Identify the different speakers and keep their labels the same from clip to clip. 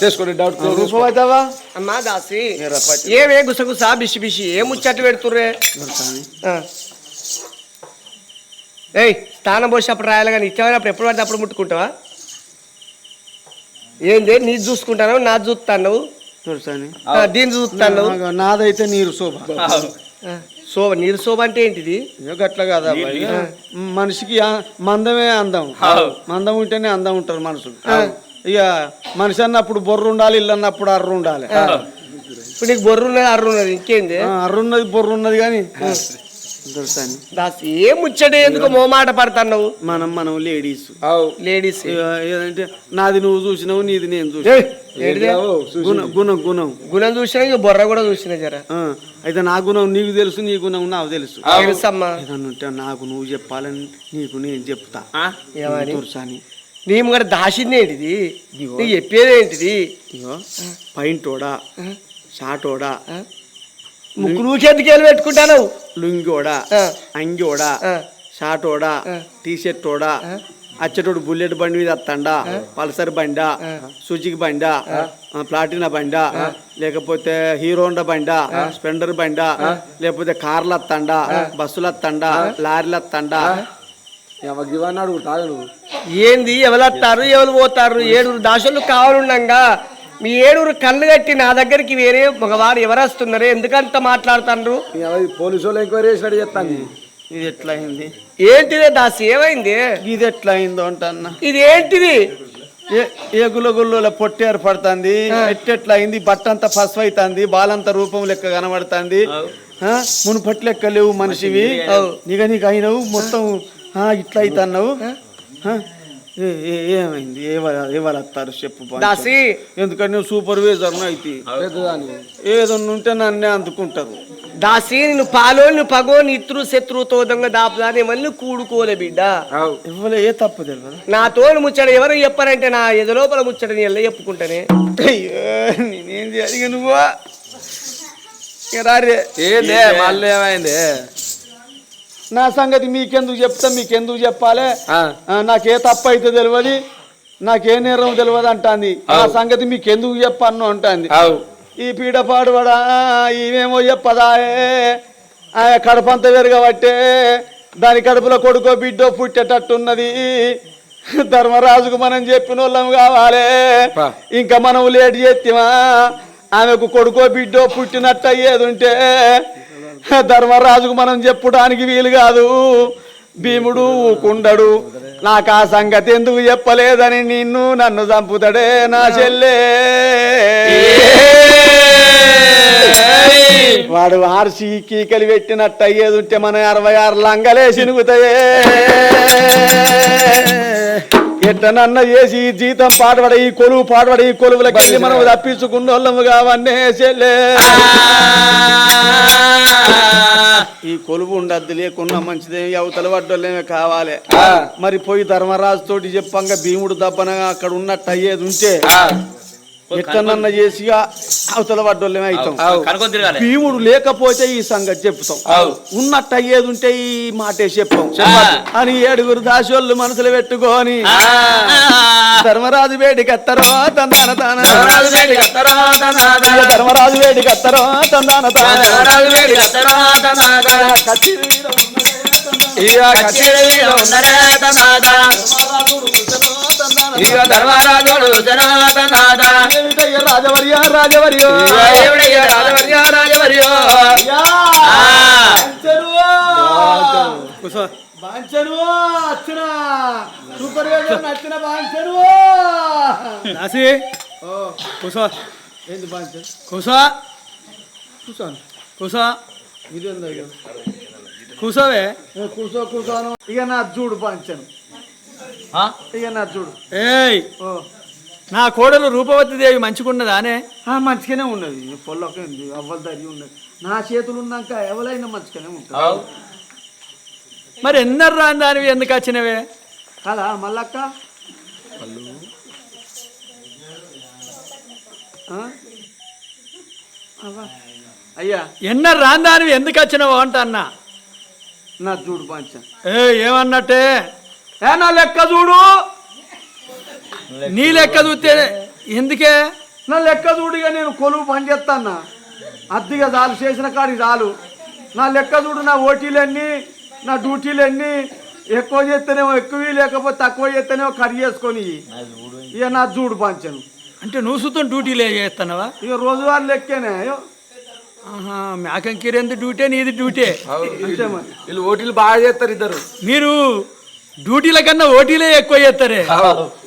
Speaker 1: చేసుకోండి డౌట్
Speaker 2: అవుతావా
Speaker 3: అమ్మా దాసి ఏమే గుసగుసా బిసి బిసి ఏ ముచ్చట్లు పెడుతుర్రే. ఏయ్ స్థానం పోసినప్పుడు రాయాలి కానీ ఇష్టమైనప్పుడు ఎప్పుడు పడితే అప్పుడు ముట్టుకుంటావా? ఏంది నీది చూసుకుంటాను నాది చూస్తాను దీన్ని చూస్తాను
Speaker 2: నాదైతే నీరు శోభ.
Speaker 3: శోభ నీరు శోభ అంటే ఏంటిది?
Speaker 2: గట్ల కాదా? మనిషికి ఆ- మందమే అందం. మందం ఉంటేనే అందం ఉంటారు మనుషులు. ఇక మనిషి అన్నప్పుడు బొర్రు ఉండాలి ఇల్లు అన్నప్పుడు అర్రు ఉండాలి.
Speaker 3: ఇప్పుడు నీకు బొర్రు ఉన్నది అర్రు ఉన్నది ఇంకేంది?
Speaker 2: ఆ, అర్రు ఉన్నది బొర్రు ఉన్నది కానీ
Speaker 3: దాస్ ఏ ముచ్చట ఎందుకు మోమాట పడతావు
Speaker 2: మనం మనం లేడీస్.
Speaker 3: లేడీస్.
Speaker 2: ఏదంటే నాది నువ్వు చూసినావు నీది నేను చూసి
Speaker 3: ఏయ్, ఏంటిది?
Speaker 2: గుణం గుణం గుణం.
Speaker 3: చూసినా బొర్ర కూడా చూసినా జర.
Speaker 2: అయితే నా గుణం నీకు తెలుసు నీ గుణం నాకు తెలుసు.
Speaker 3: తెలుసమ్మా.
Speaker 2: నాకు నువ్వు చెప్పాలని నీకు నేను చెప్తా.
Speaker 3: ఏమని?
Speaker 2: తులసాని
Speaker 3: నీ ముంగడ దాసింది ఏంటిది నీకు చెప్పేది ఏంటిది
Speaker 2: పైంటోడా? షాటోడా?
Speaker 3: ముక్కు నూకెందుకు పెట్టుకుంటాను?
Speaker 2: లుంగోడా అంగోడా షాటోడా టీ షర్ట్ ఓడా అచ్చటోడు బుల్లెట్ బండి మీద వస్తాడా పల్సర్ బండా సుజుకి బండా ప్లాటినా బండా లేకపోతే హీరో హోండా బండా స్పెండర్ బండా లేకపోతే కార్లు వస్తాడా బస్సులు వస్తాడా లారీలు
Speaker 1: నువ్వు?
Speaker 3: ఏంది? ఎవరత్తారు ఎవరు పోతారు? ఏడుగురు దాసులు కావాలండగా మీ ఏడుగురు కళ్ళు కట్టి నా దగ్గరికి వేరే మగవాడు ఎవరు వస్తున్నారు ఎందుకంత మాట్లాడుతారు
Speaker 1: పోలీసు వాళ్ళు ఎంక్వైరీ చేసినట్టు చెప్తాను
Speaker 2: ఇది ఎట్లా అయింది
Speaker 3: ఏంటిదే దాసి ఏమైంది?
Speaker 2: ఇది ఎట్లా అయిందో అంటన్నా.
Speaker 3: ఇది ఏంటిది?
Speaker 2: ఏ- ఏ గుల్ల పొట్టి ఏర్పడుతుంది ఎట్టెట్లా అయింది బట్ట అంతా పసుపు అవుతుంది బాలంతా రూపం లెక్క కనబడుతుంది. మునుపటి లెక్క లేవు మనిషివి. నీక నీకు అయినవు మొత్తం ఆ, ఇట్లా అవుతున్నావు ఏమైంది? ఎవరు వస్తారు చెప్పు.
Speaker 3: దాసి.
Speaker 2: ఎందుకంటే నువ్వు సూపర్వైజర్ అయితే. ఏదన్నా ఉంటే నన్నే అందుకుంటారు.
Speaker 3: దాసి నేను పాలోని పగోని ఇత్రు శత్రువుతో దొంగ దాపుదాని ఇవన్నీ కూడుకోలే బిడ్డ.
Speaker 2: ఇవ్వలే ఏ తప్పు తెలియదు.
Speaker 3: నా తోడు ముచ్చట ఎవరు చెప్పారంటే నా ఎదలోపల ముచ్చట నీ ఎల్ల చెప్పుకుంటానే.
Speaker 2: అయ్యో నేనేం చేయాలి నువ్వు? రారే.
Speaker 1: ఏందే మళ్ళీ ఏమైంది?
Speaker 2: నా సంగతి మీకెందుకు చెప్తా మీకెందుకు చెప్పాలి? నాకే తప్పు అయితే తెలియదు నాకే నేరం తెలియదు అంటాంది. నా సంగతి మీకెందుకు చెప్పను అంటాంది. ఈ పీడ పాడుబడా ఇవేమో చెప్పదాయే. ఆ కడపంత వెరగబట్టే దాని కడుపులో కొడుకో బిడ్డో పుట్టేటట్టున్నది. ధర్మరాజుకు మనం చెప్పిన వాళ్ళం కావాలి. ఇంకా మనం లేట్ చేస్తామా ఆమెకు కొడుకో బిడ్డో పుట్టినట్టు అయ్యేది ఉంటే ధర్మరాజుకు మనం చెప్పడానికి వీలు కాదు. భీముడు ఊకుండడు. నాకు ఆ సంగతి ఎందుకు చెప్పలేదని నిన్ను నన్ను చంపుతాడే నా చెల్లే. వాడు ఆర్సి కీకలి పెట్టినట్టు అయ్యేది ఉంటే మనం అరవై ఆరు లంగలే సినుగుతాయే ఎట్టనన్న చేసి ఈ జీతం పాడబడ ఈ కొలువు పాడబడ ఈ కొలువులకి మనం తప్పించుకున్న వాళ్ళము కావన్నే చెల్లే ఈ కొలువు ఉండద్దు లేకున్నా మంచిదే. అవతల పడ్డోళ్ళేమే కావాలి. మరి పోయి ధర్మరాజు తోటి చెప్పంగా భీముడు దబ్బన అక్కడ ఉన్నట్టు అయ్యేది ఉంటే ఎట్టనన్న చేసి అవతల పడ్డోళ్ళేమే అవుతాం. భీముడు లేకపోతే ఈ సంగతి చెప్తాం. ఉన్నట్టు అయ్యేది ఉంటే ఈ మాటే చెప్పాం అని ఏడుగురు దాసోళ్ళు మనసులు పెట్టుకొని ధర్మరాజు వేడికి తందాన తాన? ధర్మరాజు వేడికి ఎత్తరో తందాన తాన.
Speaker 4: రాజు ఇక ధర్మరాజుడు జనాతనాదా?
Speaker 2: ఏమిటయ్య రాజవర్య రాజవర్యో?
Speaker 4: ఏమిడయ్యా రాజవర్య రాజవర్యో? ఆ.
Speaker 2: బాంచను అచ్చిన. సూపర్ నచ్చిన
Speaker 5: దాసి. కూసో.
Speaker 2: ఏంది బాంచను?
Speaker 5: కూసో.
Speaker 2: కూర్చోను
Speaker 5: కూసో.
Speaker 2: ఇదేందో ఇక.
Speaker 5: కూసోవే.
Speaker 2: నా చూడు బాంచను. చూడు.
Speaker 5: ఏయ్
Speaker 2: ఓ.
Speaker 5: నా కోడలు రూపవతి దేవి మంచిగున్నదానే?
Speaker 2: ఆ, మంచిగానే ఉన్నది. పొల్లకే ఉంది అవ్వల దరి ఉన్నది. నా చేతులు ఉన్నాక ఎవరైనా మంచిగానే
Speaker 4: అవు.
Speaker 5: మరి ఎన్నరు రాని దానివి ఎందుకు వచ్చినవే?
Speaker 2: కదా? అవ్వ. అయ్యా.
Speaker 5: ఎన్నరు రాని దానివి ఎందుకు వచ్చినవో అంట అన్నా
Speaker 2: నా చూడు పంచ
Speaker 5: ఏ ఏమన్నట్టే?
Speaker 2: ఏ నా లెక్క చూడు.
Speaker 5: నీ లెక్క చూస్తే ఎందుకే?
Speaker 2: నా లెక్క చూడిగా నేను కొలువు పని చేస్తాన్నా. అద్దిగా చాలు చేసిన కాడికి చాలు. నా లెక్క చూడు నా ఓటీలన్నీ నా డ్యూటీలన్నీ ఎక్కువ చేస్తేనేమో ఎక్కువ లేకపోతే తక్కువ చేస్తేనేమో కట్ చేసుకొని ఇక. నా చూడు పంచను.
Speaker 5: అంటే నువ్వు సుతం డ్యూటీలే చేస్తున్నావా?
Speaker 2: ఇక రోజువారీ లెక్కేనే
Speaker 5: మేకం కిరెందు డ్యూటీ? నీది డ్యూటీ.
Speaker 2: అంతే మరి.
Speaker 1: వీళ్ళు ఓటీలు బాగా చేస్తారు ఇద్దరు.
Speaker 5: మీరు డ్యూటీల కన్నా ఓటీలే ఎక్కువ చేస్తారే.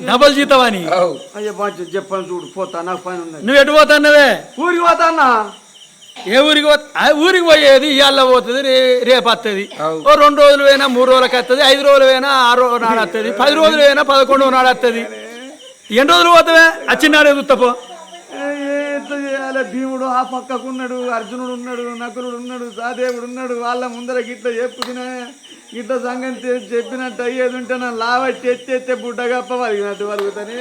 Speaker 5: డబల్ జీతం అని.
Speaker 2: అయ్యో చెప్పని చూడు పోతా నాకు పని ఉన్నది
Speaker 5: నువ్వు ఎటు పోతున్నావే?
Speaker 2: ఊరికి పోతాన్నా?
Speaker 5: ఏ ఊరికి పో ఆ ఊరికి పోయేది ఇవాళ పోతుంది రే రేపు వస్తుంది. ఓ రెండు రోజులు పోయినా మూడు రోజులకి వస్తుంది ఐదు రోజులు పోయినా ఆరు రోజు నాడు వస్తుంది పది రోజులు పోయినా పదకొండు నాడు వస్తుంది ఎన్ని రోజులు పోతావే? వచ్చినాడే చూస్తపో?
Speaker 2: భీముడు ఆ పక్కకు ఉన్నాడు అర్జునుడు ఉన్నాడు నకులుడు ఉన్నాడు సహదేవుడు ఉన్నాడు వాళ్ళ ముందర గిట్ల చెప్పుకునే గిట్ల సంగతి చెప్పినట్టు అయ్యేది ఉంటే నా లావట్టి ఎత్తి ఎత్తే బుడ్డగప్ప వలిగినట్టు వలుగుతానే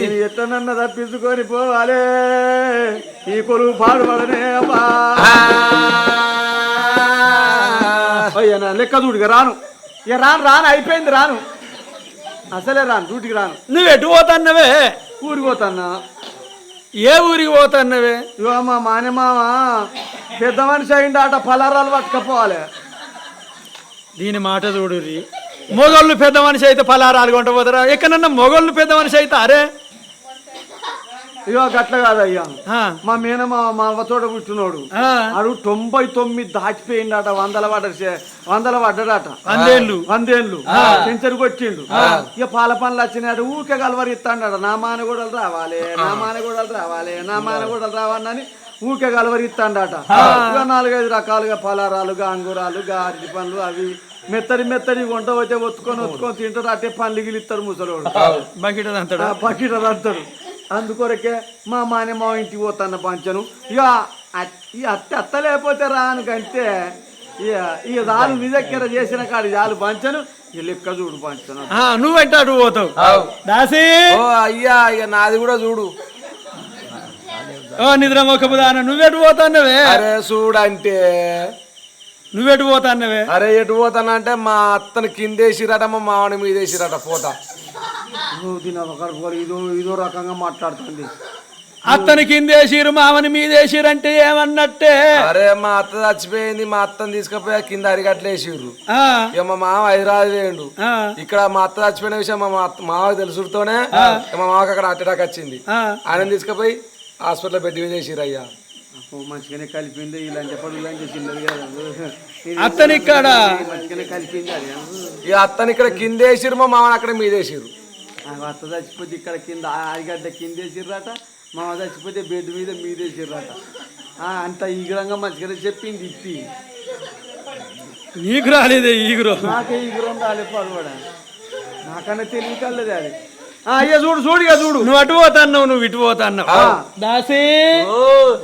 Speaker 2: నేను ఎట్టనన్న తప్పించుకొని పోవాలే. ఈ కొలువు పాడుపడనే అయ్యా నా లెక్క చూడుగా రాను. ఇక రాను రాను అయిపోయింది రాను. అసలే రాను డ్యూటీకి రాను.
Speaker 5: నువ్వు ఎటు పోతాన్నవే?
Speaker 2: ఊరికి పోతాన్నా.
Speaker 5: ఏ ఊరికి పోతాన్నవే?
Speaker 2: ఇగో మా మానేమామ పెద్ద మనిషి అయిందాట పలారాలు పట్టుకపోవాలి.
Speaker 5: దీని మాట చూడురి మొగోళ్ళు పెద్ద మనిషి అయితే పలారాలు కొంట పోతారా ఎక్కడన్నా మొగోళ్ళు పెద్ద మనిషి అయితే అరే?
Speaker 2: ఇగో గట్ల కాదయ్యా. మా మేనమా మా అవ్వతోట పుట్టినోడు. ఆడు తొంభై తొమ్మిది దాటిపోయిండట వందల పడ్డ వందల పడ్డాడట.
Speaker 5: వందేళ్ళు.
Speaker 2: వందేళ్ళు. సెంచరీ కొట్టిండు. ఇక పాల పనులు వచ్చినాడు ఊకే కలవరి ఇస్తాడు నా మానగూడలు రావాలి నా మానగూడలు రావాలి నా మానగూడలు రావాలని ఊకే కలవరి ఇస్తాడట నాలుగైదు రకాలుగా పలారాలు అంగురాలు గారి పండ్లు అవి మెత్తడి మెత్తడి వంట వచ్చే ఒత్తుకొని ఒత్తుకొని తింటారు అట్టే పండ్లు గిలిస్తారు ముసలోడు.
Speaker 5: బకెట్ అంతడా
Speaker 2: బకెట్ అంటాడు. అందుకొరకే మా మానే మా ఇంటికి పోతాన్న పంచను. ఇక ఈ అత్త అత్త లేకపోతే రానుకంటే ఇక ఇక దాని నీ దగ్గర చేసిన కాడు చాలు పంచను. ఇక లెక్క చూడు పంచను.
Speaker 5: ఆ, నువ్వెంట అటు పోతావు. దాసి!
Speaker 1: ఓ అయ్యా ఇక నాది కూడా చూడు.
Speaker 5: ఓ నిద్ర మొక్కపు దాన నువ్వెటు పోతాన్నవే?
Speaker 1: అరే చూడంటే.
Speaker 5: నువ్వెటు పోతాన్నవే?
Speaker 1: అరే ఎటు పోతానంటే మా అత్తని కిందేసిరట మా మామని మీదేసిరట
Speaker 2: పోయి ఇదో ఇదో రకంగా మాట్లాడుతుంది.
Speaker 5: అత్తని కిందేసిరు మామని మీదేసిరంటే ఏమన్నట్టే?
Speaker 1: అరే మా అత్త చచ్చిపోయింది మా అత్తని తీసుకుపోయి కింద అరిగట్లేసిర్రు ఇక మా మామ హైదరాబాద్ వేయండు ఇక్కడ మా అత్త చచ్చిపోయిన విషయం మా అత్త- మామకి తెలుసుతోనే మా మామకి అక్కడ హార్ట్ అటాక్ వచ్చింది. ఆయన తీసుకుపోయి హాస్పిటల్లో బెడ్ మీద అయ్యా.
Speaker 2: మంచిగానే కలిపింది ఇలాంటి పనులు ఇలాంటి చిన్నది
Speaker 5: అత్తని ఇక్కడ
Speaker 2: మంచిగానే కలిపింది
Speaker 1: ఇక అత్తని ఇక్కడ కిందేసిర్రు మా మామని అక్కడ మీదేసిర్రు
Speaker 2: ఆ అత్త చచ్చిపోతే ఇక్కడ కింద ఆ అరిగడ్డ కిందేసిర్రట మా చచ్చిపోతే బెడ్ మీద మీదేసిర్రట ఆ, అంత ఈగ్రంగా మంచిగానే చెప్పింది ఇప్పి
Speaker 5: నీకు రాలేదే ఈగురు.
Speaker 2: నాకే ఈగురం రాలే పడవడా నాకన్నా తెలివి కలది అది. ఆ, అయ్యా చూడు చూడు ఇక చూడు.
Speaker 5: నువ్వు అటు పోతాన్నావు నువ్వు ఇటు పోతాన్నావు. దాసి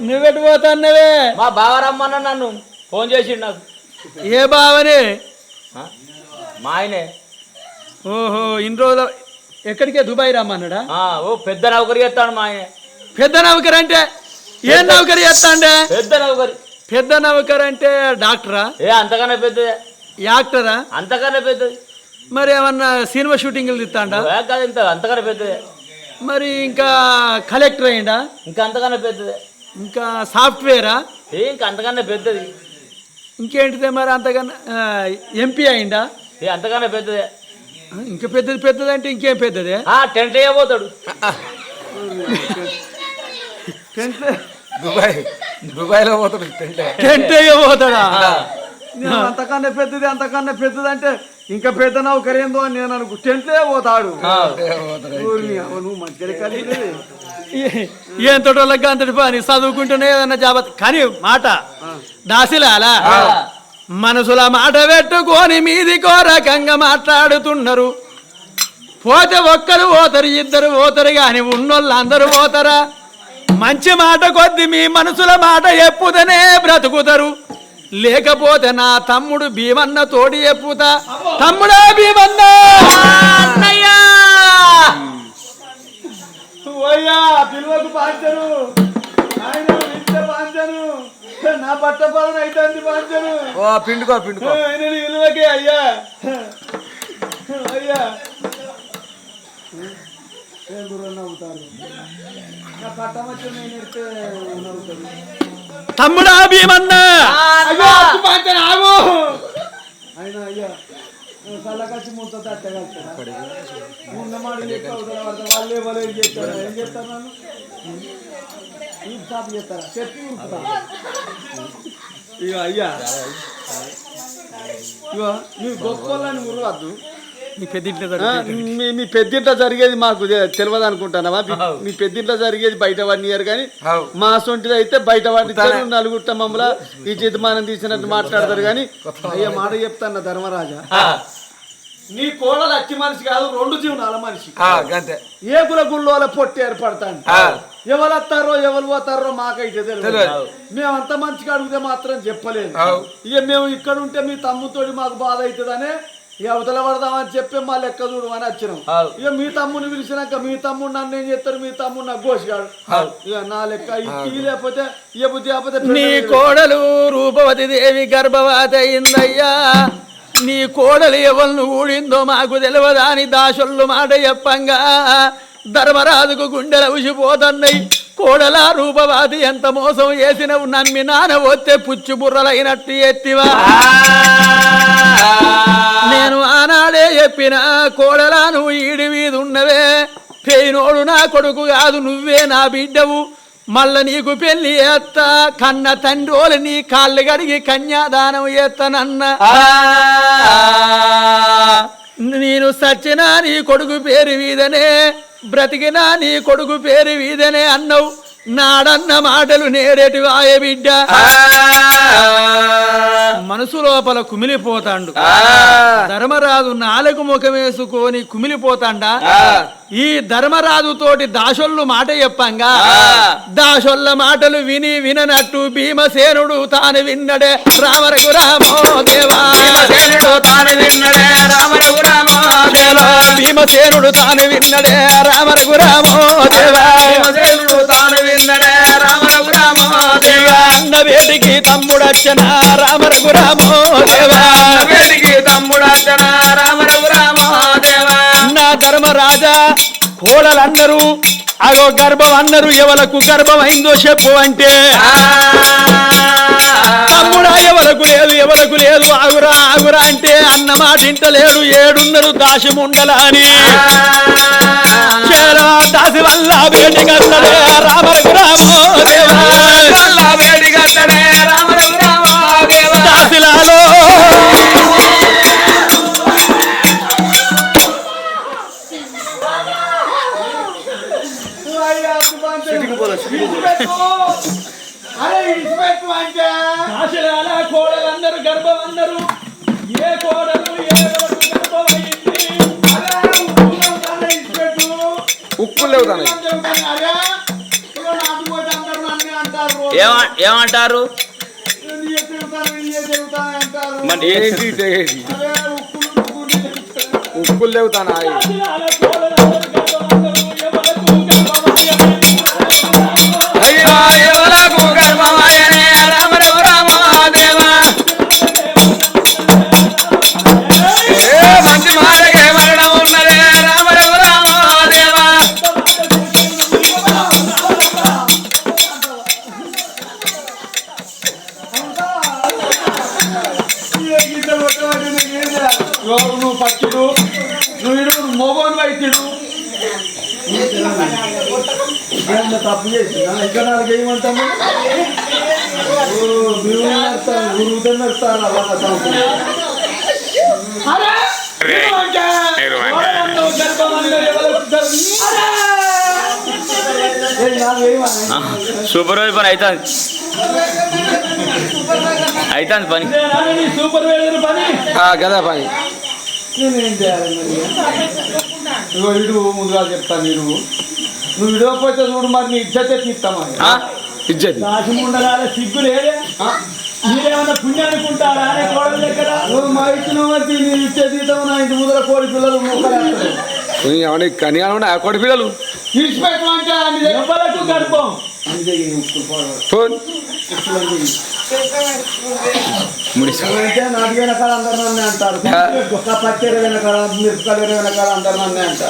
Speaker 5: నువ్వెటు పోతాన్నవే?
Speaker 4: మా బావ రమ్మన్న నన్ను ఫోన్ చేసిండు నాకు.
Speaker 5: ఏ బావనే?
Speaker 4: మా ఆయనే.
Speaker 5: ఓహో ఇన్ని రోజులు ఎక్కడికే? దుబాయ్ రమ్మన్నాడా?
Speaker 4: ఆ, ఓ పెద్ద నౌకరి చేస్తాడు మా ఆయన.
Speaker 5: పెద్ద నౌకర్ అంటే? ఏం నౌకరి చేస్తాండే?
Speaker 4: పెద్ద నౌకరి.
Speaker 5: పెద్ద నౌకర్ అంటే డాక్టరా?
Speaker 4: ఏ అంతకన్నా పెద్దదే.
Speaker 5: యాక్టరా?
Speaker 4: అంతకన్నా పెద్దది.
Speaker 5: మరి ఏమన్నా సినిమా షూటింగ్లు తీస్తాడా?
Speaker 4: ఏ కాదు ఇంత అంతకన్నా పెద్దదే.
Speaker 5: మరి ఇంకా కలెక్టర్ అయిందా
Speaker 4: ఇంకా అంతకన్నా పెద్దదే.
Speaker 5: ఇంకా సాఫ్ట్వేరా?
Speaker 4: ఏ ఇంకా అంతకన్నా పెద్దది.
Speaker 5: ఇంకేంటిదే మరి అంతకన్నా ఎంపీ అయిందా
Speaker 4: ఏ అంతకన్నా పెద్దదే.
Speaker 5: ఇంకా పెద్దది పెద్దది అంటే ఇంకేం పెద్దదే?
Speaker 4: ఆ టెంట్ వేయబోతాడు
Speaker 2: టెంట్లే?
Speaker 1: దుబాయ్ దుబాయ్లో పోతాడు
Speaker 5: టెంట్ పోతాడా
Speaker 2: నేను అంతకన్నా పెద్దది అంతకన్నా పెద్దది అంటే ఇంకా పెద్ద నౌకరేందో అని నేను అనుకు టెంట్లే పోతాడు ఊరిని మంచిగా
Speaker 5: ఏం తోటోళ్ళకి అంతటి పని? చదువుకుంటూనే ఏదన్నా జాబత్ కానీ మాట దాసిలాలా? మనసుల మాట పెట్టుకొని మీది రకంగా మాట్లాడుతున్నారు. పోతే ఒక్కరు పోతారు ఇద్దరు పోతారు కానీ ఉన్నోళ్ళు అందరూ పోతారా మంచి మాట కొద్ది మీ మనసుల మాట ఎప్పుదనే బ్రతుకుతారు. లేకపోతే నా తమ్ముడు భీమన్న తోడి ఎప్పుతా? తమ్ముడా భీమన్నా!
Speaker 1: ఓ పిండుకో పిండుకో
Speaker 2: ఆయన విలువకే అయ్యా అయ్యా
Speaker 5: తమ్ముడా భీమన్నా
Speaker 2: ఇక అయ్యా. ఇగో మీ
Speaker 5: పెద్దింట్లో
Speaker 2: ఆ,
Speaker 5: జరుగుతుంది.
Speaker 2: మీ మీ పెద్దింట్లో జరిగేది మాకు తెలియదు అనుకుంటున్నావా మీ- పెద్దింట్లో జరిగేది బయట వాడిని ఇయ్యరు కానీ. మా సొంటిది అయితే బయట వాడిని ఇచ్చారు నలుగురు మమ్మల్ని ఈ చేతిమానం తీసినట్టు మాట్లాడతారు కానీ అయ్యా మాట చెప్తాను ధర్మరాజా? నీ కోడలు అచ్చి మనిషి కాదు రెండు జీవనాల మనిషి.
Speaker 1: ఆ, గంతే.
Speaker 2: ఏ కుల గుళ్ళోల పొట్టి ఏర్పడతాను. ఎవరు వస్తారో ఎవరు పోతారో మాకైతే తెలియదు.
Speaker 1: తెలియదు.
Speaker 2: మేము అంత మంచిగా అడిగితే మాత్రం చెప్పలేదు. ఇక మేము ఇక్కడ ఉంటే మీ తమ్ముతోటి మాకు బాధ అవుతుందనే ఇక అవతల పడదామని చెప్పి మా లెక్క చూడమని వచ్చినాం.
Speaker 4: అవు.
Speaker 2: ఇక మీ తమ్ముని పిలిచినాక మీ తమ్ముడు నన్ను ఏం చేస్తారు మీ తమ్ముడు నాకు గోసిగాడు ఇక నా లెక్క ఈ లేకపోతే ఏ బుద్ధి లేకపోతే
Speaker 5: నీ కోడలు రూపవతి దేవి గర్భవతి అయిందయ్యా నీ కోడలు ఎవరిని ఊడిందో మాకు తెలియదాని అని మాట చెప్పంగా. ధర్మరాజుకు గుండెల ఉసిపోతున్నాయి కోడల రూపవాది ఎంత మోసం చేసినవు నమ్మి నాన్న వస్తే పుచ్చు బుర్రలైనట్టు ఎత్తివా. నేను ఆనాడే చెప్పిన కోడలా నువ్వు ఈడి మీద ఉన్నవే పేయినోడు నా కొడుకు కాదు నువ్వే నా బిడ్డవు. మళ్ళా నీకు పెళ్ళి చేస్తా కన్న తండ్రోలు నీ కాళ్ళు గడిగి కన్యాదానం చేస్తానన్న. నేను సచ్చినా నీ కొడుకు పేరు వీదనే బ్రతికినా నీ కొడుకు పేరు వీదనే అన్నవు. నాడన్న మాటలు నేరేటి వాయ బిడ్డ. మనసు లోపల కుమిలిపోతాండు. ధర్మరాజు నాలుగు ముఖం వేసుకొని కుమిలిపోతాండా ఈ ధర్మరాజు తోటి దాసొల్లు మాట చెప్పంగా. దాసొల్ల మాటలు విని విననట్టు భీమసేనుడు తాను విన్నడే. రామరకు రామో దేవా. తాను విన్నడే. రామరకు రామో దేవా. భీమసేనుడు తాను విన్నడే. రామరకు రామో దేవా. వేడికి తమ్ముడచ్చన రామో దేవా వేడికి తమ్ముడచ్చన రామో దేవా నా ధర్మరాజా కోడలందరూ అగో గర్భం అందరూ ఎవలకు గర్భం అయిందో చెప్పు అంటే. తమ్ముడా ఎవలకు లేదు ఎవలకు లేదు ఆగురా ఆగురా అంటే అన్న మాట ఇంటలేడు ఏడున్నరు దాశముండలా అని దాసి వల్ల వేడి గల్లడే రామరకు రామో దేవా. వల్ల వేడి గల్లడే రామరకు రామో దాసిలాల కోడలందరూ గర్భం అందరూ ఏ కోడలు ఏ
Speaker 1: ఉప్పు లేవు దాని
Speaker 4: ఏమ- ఏమంటారు?
Speaker 1: ఉప్పులు లేవు
Speaker 2: తప్పు చేసి ఇంకా నాలుగు ఏమంటాము గురువుతో నడుస్తారు అలా
Speaker 4: సూపర్ వైజ్ పని. అవుతుంది అవుతుంది పని
Speaker 5: సూపర్ వైజర్ పని.
Speaker 1: గదా పని.
Speaker 2: నేనేం చేయాలి మరి? ఇడు ముందుగా చెప్తాను ఇడు నువ్వు ఇడవకపోతే చూడు మరి నీ ఇజ్జతే తీస్తామా?
Speaker 1: ఇజ్జతి.
Speaker 5: సిగ్గు లేదే? మీరేమన్నా పుణ్యం అనుకుంటారా? అనే కోడలు దగ్గర?
Speaker 2: నువ్వు మా ఇచ్చిన నీ ఇచ్చే తీద్దాం నా ఇంటి ముందర కోడి పిల్లలు మూకలేస్తారు
Speaker 1: ఆ కొడి పిల్లలు?
Speaker 2: ఆయన
Speaker 5: ఎవరకు గర్భం
Speaker 1: ఫోన్.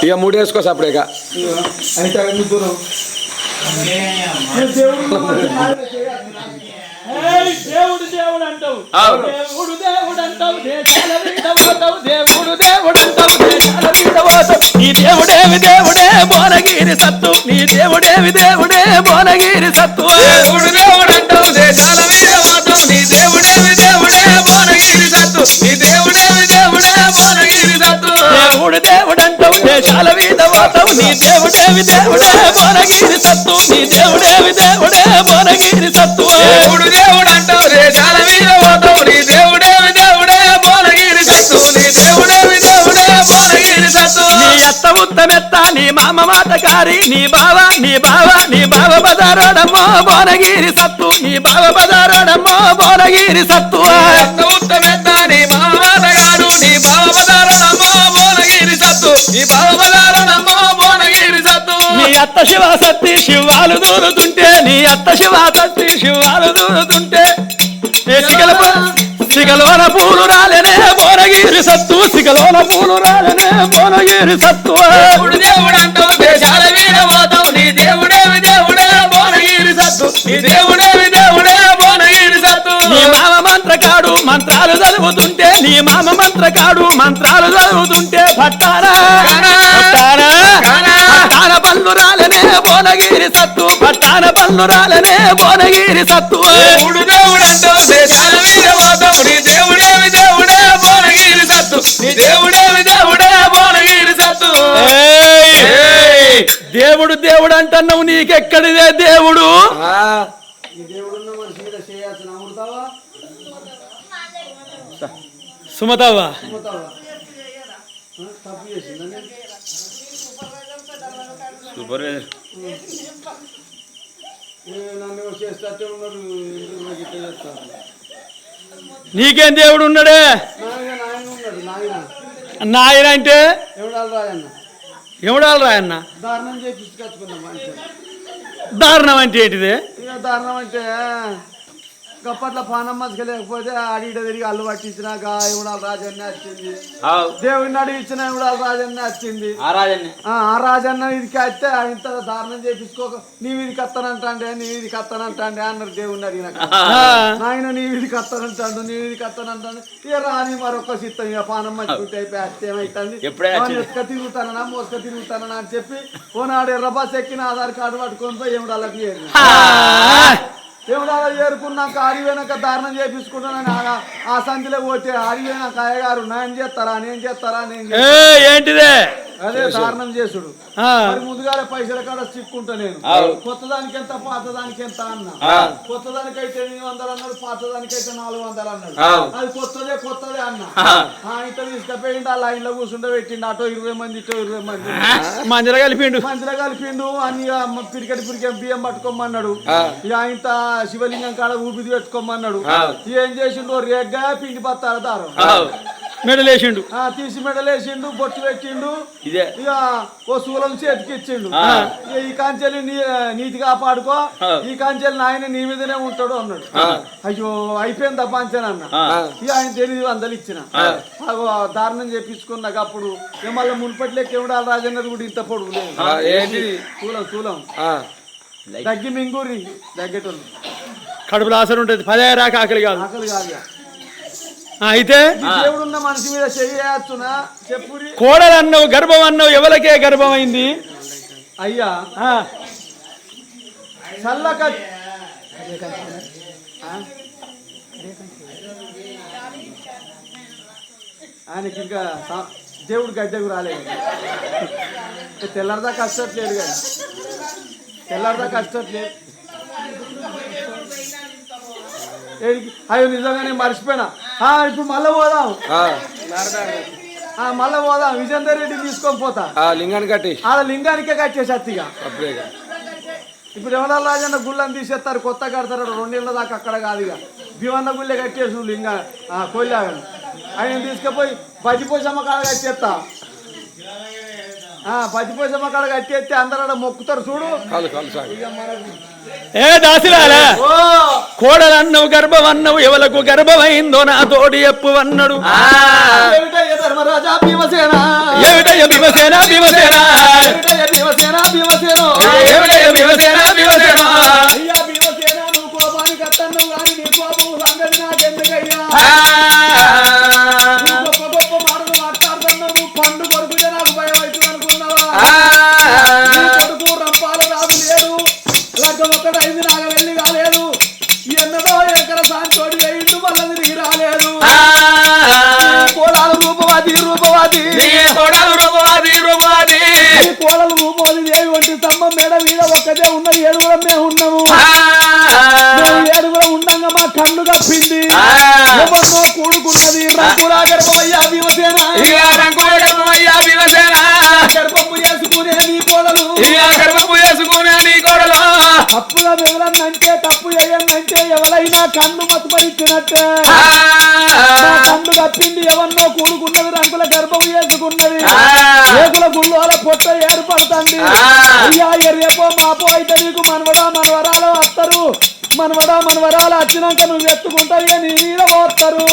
Speaker 1: ఇక మూడు వేసుకో సప్పుడు ఇక
Speaker 2: అయితే
Speaker 5: దేవుడు దేవుడు అంటావు. దేవుడు దేవుడు అంటావు దేశాల పోతావు దేవుడు దేవుడు అంటావు దేశాల పోతావు నీ దేవుడేవి దేవుడే భువనగిరి సత్తు. నీ దేవుడేవి దేవుడే భువనగిరి సత్తు.
Speaker 1: దేవుడు దేవుడు అంటావు దేశాల మాత్రం నీ దేవుడేవి దేవుడే భువనగిరి సత్తు. నీ
Speaker 5: పోతావు నీ దేవుడేవి దేవుడే భువనగిరి సత్తు. నీ దేవుడేవి దేవుడే భువనగిరి సత్తు.
Speaker 1: దేవుడు దేవుడు అంటావు దేశాల మీద పోతావు. నీ దేవుడేవి దేవుడే భువనగిరి సత్తు. నీ దేవుడేవి దేవుడే భువనగిరి సత్తు.
Speaker 5: నీ అత్త ఉత్తమెత్త నీ మామ మాటకారి నీ బావ నీ బావ నీ బావ బజారోడమ్మో భువనగిరి సత్తు. నీ బావ బజారోడమ్మో భువనగిరి సత్తు.
Speaker 1: ఎంత ఉత్తమెత్త నీ మామగారు నీ బావబదారణమో భువనగిరి నీ బావబదారణమో భువనగిరి సత్తు.
Speaker 5: నీ అత్త శివ సత్తి శివాలు దూరుతుంటే నీ అత్త శివ సత్తి శివాలు దూరుతుంటే సిగలోన పూలు రాలనే భువనగిరి సత్తు సిగలోన పూలు రాలనే భువనగిరి సత్తు.
Speaker 1: దేవుడు దేవుడు అంటావు దేశాల మీద పోతావు నీ దేవుడేవి దేవుడే? భువనగిరి సత్తు నీ దేవుడే
Speaker 5: మంత్రాలు చదువుతుంటే నీ మామ మంత్రకాడు మంత్రాలు చదువుతుంటే పట్టానా పట్టానా పట్టాన పళ్ళు రాలనే భువనగిరి సత్తు పట్టాన పళ్ళు రాలనే భువనగిరి సత్తు.
Speaker 1: దేవుడు దేవుడు దేవుడే భువనగిరి సత్తు. నీ దేవుడేవి దేవుడే భువనగిరి సత్తు!
Speaker 5: దేవుడు దేవుడు అంటున్నావు నీకెక్కడిదే దేవుడు?
Speaker 2: ఈ దేవుడున్న మనిషి మీద చేయాల్సిన అమృతావా
Speaker 5: సుమతవ్వ
Speaker 2: అమృతావా ఆ, తప్పు చేసిందని
Speaker 4: సూపర్వైజర్
Speaker 2: నన్ను చేస్తే ఎందుకు నాకు
Speaker 5: దేవుడు ఉన్నాడే?
Speaker 2: నాయన నాయన ఉన్నాడు నాయన
Speaker 5: నాయన అంటే
Speaker 2: ఎవడాలు రాయన్న దారుణం
Speaker 5: అంటే ఏంటిది?
Speaker 2: దారుణం అంటే గప్పట్ల పానం మసక లేకపోతే అడిగిట తిరిగి అల్లు పట్టించినాక ఎవడాలు రాజన్న వచ్చింది. దేవుడిని అడిగించిన ఎవడాలు రాజన్న వచ్చింది.
Speaker 4: ఆ రాజన్ని.
Speaker 2: ఆ ఆ రాజన్న ఇది కత్తే ఇంత దారుణం చేపించుకోక నీవు ఇది కత్తనంటాండే నీవు ఇది కత్తనంటాండే అన్నారు దేవుడిని అడిగినాక
Speaker 5: ఆ,
Speaker 2: నాయన నీవు ఇది కత్తనంటాడు నీవు ఇది కత్తనంటాడు ఇక రాని మరొక సిద్ధం ఇక పానం మంచుకుంటే అయిపోయి ఏమైతుంది? అవును, ఎత్తుక తిరుగుతానన్నా మోసుక తిరుగుతానన్నా అని చెప్పి ఓనాడు ఎర్ర బస్ ఎక్కిన ఆధార్ కార్డు పట్టుకొని పోయి ఏమిడాలకు ఏరిన
Speaker 5: ఆ,
Speaker 2: ఏమిడాల ఏరుకున్నాక ఆడి వెనక దారుణం చేపించుకుంటానని ఆ- ఆ సంధిలో పోతే ఆడి వెనక అయ్యగారు నేను చేస్తారా నేను చేస్తారా? నేను
Speaker 5: ఏంటిదే?
Speaker 2: అదే దారుణం చేసుడు. మరి ముందుగానే పైసల కాడ చిక్కుంటా నేను. కొత్త దానికి ఎంత పాత దానికి ఎంత అన్న. కొత్త దానికైతే ఎనిమిది వందలు అన్నాడు పాత దానికైతే నాలుగు వందలు అన్నాడు. అది కొత్తదే కొత్తదే అన్న. ఇంత తీసుకుపోయిండు ఆ లైన్లో కూర్చుంటే పెట్టిండు అటో ఇరవై మంది ఇటో ఇరవై మంది.
Speaker 5: మంజర కలిపిండు.
Speaker 2: మంచిగా కలిపిండు అన్ని ఆ పిరికెట్ పిరికెట్ బియ్యం పట్టుకోమన్నాడు. ఇక ఇంత శివలింగం కాడ ఊపిది పెట్టుకోమన్నాడు. ఏం చేసిండు? రేగ్గా పిండి బత్తాల దారం.
Speaker 5: మెడలేసిండు.
Speaker 2: ఆ, తీసి మెడలేసిండు బొట్టు పెట్టిండు.
Speaker 4: ఇదే.
Speaker 2: ఇక ఓ శూలం చేతికి ఇచ్చిండు. ఈ కాంచెల్ని నీ నీతి కాపాడుకో. ఈ కాంచెల్ని ఆయన నీ మీదనే ఉంటాడు అన్నాడు. అయ్యో అయిపోయింది పంచన్ అన్న? ఇక ఆయన ఎనిమిది వందలు ఇచ్చిన. దారుణం చేపించుకున్నాక అప్పుడు మళ్ళీ మున్పట్లే కెవడాల రాజన్నది కూడా ఇంత పొడుగు లేదు.
Speaker 1: ఏంటిది
Speaker 2: శూలం శూలం.
Speaker 1: ఆ,
Speaker 2: దగ్గి మింగూరి దగ్గేటోళ్ళు.
Speaker 5: కడుపులో ఆసరు ఉంటుంది. పదే రాక ఆకలి కాదు.
Speaker 2: ఆకలి కాదు
Speaker 5: అయితే
Speaker 2: దేవుడున్న మనిషి మీద చెప్పురి
Speaker 5: కోడలు అన్నావు గర్భం అన్నావు ఎవరికే గర్భం అయింది
Speaker 2: అయ్యా చల్లక ఆయనకి ఇంకా దేవుడు గద్దెకు రాలేదు. తెల్లారదా కష్టట్లేదు కానీ. తెల్లారదా కష్టట్లేదు? అయ్యో నిజంగానే మర్చిపోయినా. ఆ, ఇప్పుడు మళ్ళీ పోదాం. మళ్ళీ పోదాం. విజేందర్ రెడ్డి తీసుకొని పోతా.
Speaker 1: ఆ లింగాన్ని కట్టి.
Speaker 2: ఆడ లింగానికే కట్టేసి అత్తిగా. ఇప్పుడు ఎవరన్నా రాజన్న గుళ్ళని తీసేస్తారు కొత్త కడతారు రెండేళ్ళ దాకా అక్కడ కాదు ఇక. భీమన్న గుళ్ళే కట్టేసి లింగ కొల్లాగని ఆయన తీసుకుపోయి బజిపోసమ్మ కాడ కట్టేస్తా. పచ్చిపోసమ్మ కాడ కట్టేస్తే అందరూ మొక్కుతారు చూడు.
Speaker 5: ఏ దాసిరాలా కోడలన్నవు గర్భమన్నవు ఎవలకు గర్భమైందో నా తోడి ఎప్పు అన్నడు.
Speaker 2: ఏమిటయ్య ధర్మరాజా భీమసేన?
Speaker 5: భీమసేన భీమసేన?
Speaker 2: భీమసేన భీమసేన?
Speaker 5: భీమసేన
Speaker 2: లగ్గం ఒక్కడైంది నాకు వెళ్ళి కాలేదు ఎన్నడో ఎకర సాంతోడి వేయిండు మళ్ళీ తిరిగి రాలేదు. కోడాలు రూపవాది రూపవాది.
Speaker 1: కోడలు రూపవాది రూపవాది.
Speaker 2: కోడలు రూపవాది దేవి వంటి స్తంభం మేడ మీద ఒక్కటే ఉన్నది ఏడుగురం మేము ఉన్నాము. ఏడుగురం ఉండంగా మా కళ్ళు కప్పింది. కూడుకున్నది గర్భమయ్యా భీమసేన. తప్పుగా ఎవరన్నంటే తప్పు చేయందంటే ఎవరైనా కన్ను మతుపరిచ్చినట్టే నా కన్ను కప్పింది ఎవరినో కూడుకున్నది రంగుల గర్భం చేసుకున్నది రేకుల గుళ్ళోల పొట్ట ఏర్పడుతుంది. అయ్యా రేపో మాపో అయితే నీకు మనవడా మనవరాలు వస్తారు మనవడా మనవరాలు వచ్చినాక నువ్వు ఎత్తుకుంటావు నీ మీద పోతారు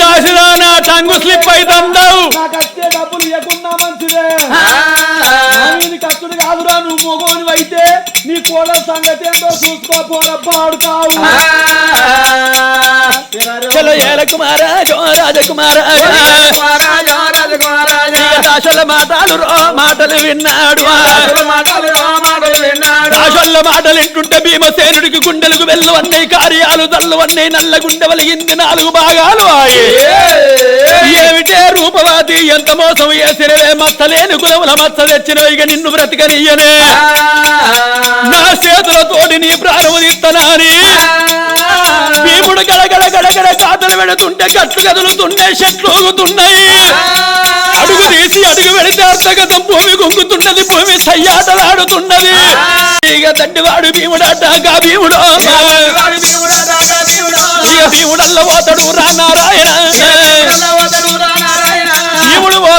Speaker 5: దాసిరా నా టంగు స్లిప్ అవుతుందావు
Speaker 2: నాకు వచ్చే డబ్బులు ఇవ్వకున్నా మంచిదే. కాదురా నువ్వు మొగోని అయితే నీ కోడల సంగతి ఏంటో చూసుకోపోరా పాడుతావు
Speaker 5: చలో ఏల దాసల మాటలు రో మాటలు విన్నాడు
Speaker 1: మాటలు మాటలు
Speaker 5: దాసల్ల మాటలు భీమసేనుడికి గుండెలకు వెళ్ళు అన్నయ్య కార్యాలు తల్లు అన్నయ్య నల్ల గుండె వలిగింది నాలుగు భాగాలు ఆయే. ఏమిటే రూపవాది? ఎంత మోసం వేసినవే మచ్చలేని కులముల మచ్చ తెచ్చినవి ఇక నిన్ను బ్రతికనియ్యనే. నా చేతులతోటి నీ ప్రాణము తీస్తనాని భీముడు గడగడ గడగడ కాతలు పెడుతుంటే గట్లు కదులుతున్నాయి చెట్లు ఊగుతున్నాయి. అడుగు తీసి అడుగు పెడితే అర్థగతం భూమి గుంగుతున్నది భూమి సయ్యాటలాడుతున్నది. ఇక తండ్రివాడు భీముడటాక భీముడు. భీముడల్ల పోతాడు రా నారాయణ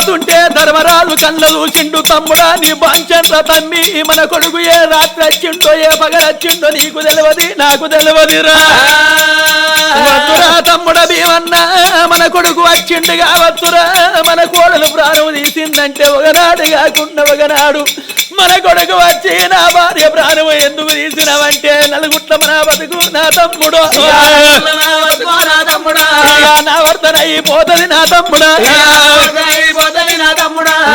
Speaker 5: పోతుంటే ధర్మరాలు కళ్ళ చూసిండు తమ్ముడా నీ బాంచండ్ర తమ్మి. మన కొడుకు ఏ రాత్రి వచ్చిండో ఏ పగలొచ్చిండో నీకు తెలియదు నాకు తెలియదురా తమ్ముడ భీమన్న మన కొడుకు వచ్చిండు కావచ్చురా మన కోడలు ప్రాణం తీసిందంటే ఒకనాడు కాకుండా ఒకనాడు. మన కొడుకు వచ్చి నా భార్య ప్రాణం ఎందుకు తీసినవంటే నలుగుట్ల మన బతుకు నా తమ్ముడు. నా వర్తన అయిపోతుంది నా తమ్ముడా.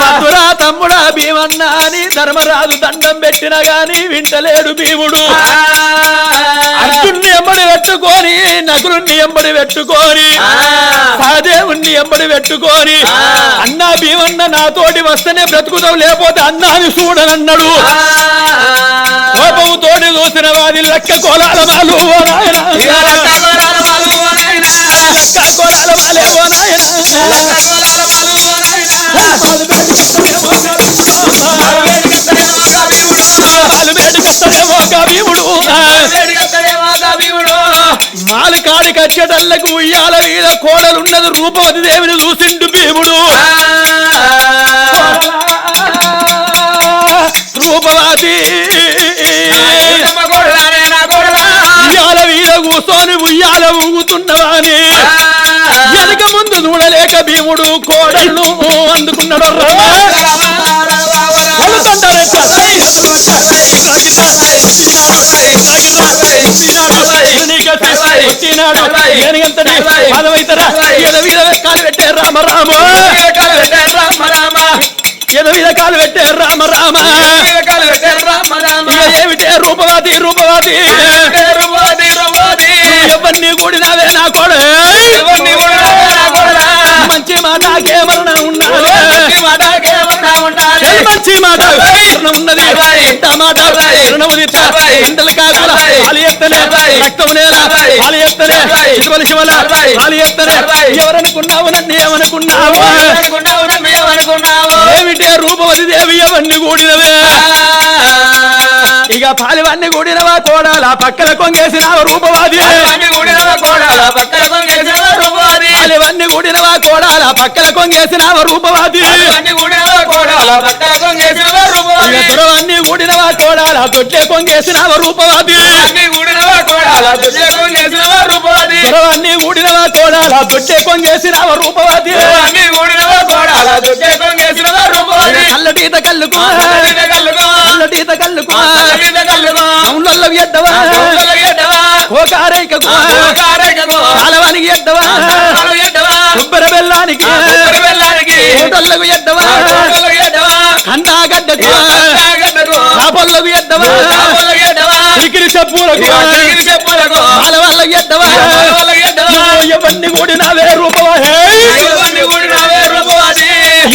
Speaker 5: వద్దురా తమ్ముడా భీమన్న అని ధర్మరాజు దండం పెట్టినా గాని వింటలేడు భీముడు. అర్జున్ని ఎంబడి పెట్టుకొని నకులుని ఎంబడి పెట్టుకొని సహదేవుణ్ణి ఎంబడి పెట్టుకొని అన్నా భీమన్న నాతోటి వస్తేనే బ్రతుకుతావు లేకపోతే అన్నాని చూడనన్నాడు. కోపము తోడి చూసిన వారి లెక్క కోలాల మాలు ఓ నాయన. లెక్క కోలాల మాలే ఓ నాయన. మాలు వేడి కట్టడేమో ఒక భీముడు మాలు కాడికి వచ్చేటల్లకు ఉయ్యాల మీద కోడలున్నది రూపవతి దేవిని చూసిండు భీముడు రూపవతి ఉయ్యాల కూర్చొని ఉయ్యాల ఊగుతున్నవాని చూడలేక భీముడు కోడలను అందుకున్నాడు కాలు పెట్టే రామ రామ ఎద మీద కాలు పెట్టే రామ రామ ఇక ఏమిటే రూపవాది రూపవాది ఎవరిని కూడినావే నా కోడ మంచి ఉన్నావే మాట రుణం ఉన్నది. ఎంత మాట రుణము తీర్చా గంటలు కాకుల పాలు ఎత్తనే. రక్తం నేల. పాలు ఎత్తనే. ఇటువంటి శివల. పాలు ఎత్తనే. ఎవరనుకున్నావు నన్ను ఏమనుకున్నావు ఏమిటే రూపవతి దేవి? ఎవరిని కూడినవే. ఇక పాలివన్నీ కూడినవా? కోడాల పక్కల కొంగేసిన రూపవాది?
Speaker 1: గుడిలో కోడాల పక్కన కొంగేసిన
Speaker 5: పాలివన్నీ కూడినవా కోడాల? పక్కల కొంగేసిన రూపవాది?
Speaker 1: అన్ని
Speaker 5: కూడినవా కోడాల? దొడ్డే కొంగేసిన రూపవాది?
Speaker 1: అన్ని
Speaker 5: కూడినవా కోడాల? దొడ్డే కొంగేసిన రూపవాది? కల్లటీత కల్లుకో
Speaker 1: కల్లుకో
Speaker 5: ఎద్దవా?
Speaker 1: ఎడ్డవా తిరిగి చెప్పులకు
Speaker 5: వాళ్ళకి ఎద్దవా? ఎవరిని కూడినవే రూపవా!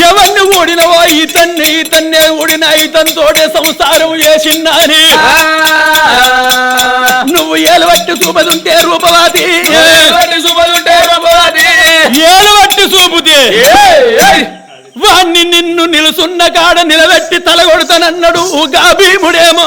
Speaker 1: ఎవరిని
Speaker 5: కూడినవో ఇతన్ని ఇతనితోటే సంసారం చేసిన్నాని నువ్వు ఏలువట్టి చూపదుంటే
Speaker 1: రూపవాది.
Speaker 5: ఏలువట్టి చూపుతే. వాణ్ణి నిన్ను నిలుసున్న కాడ నిలబెట్టి తలగొడతానన్నాడు గా భీముడేమో.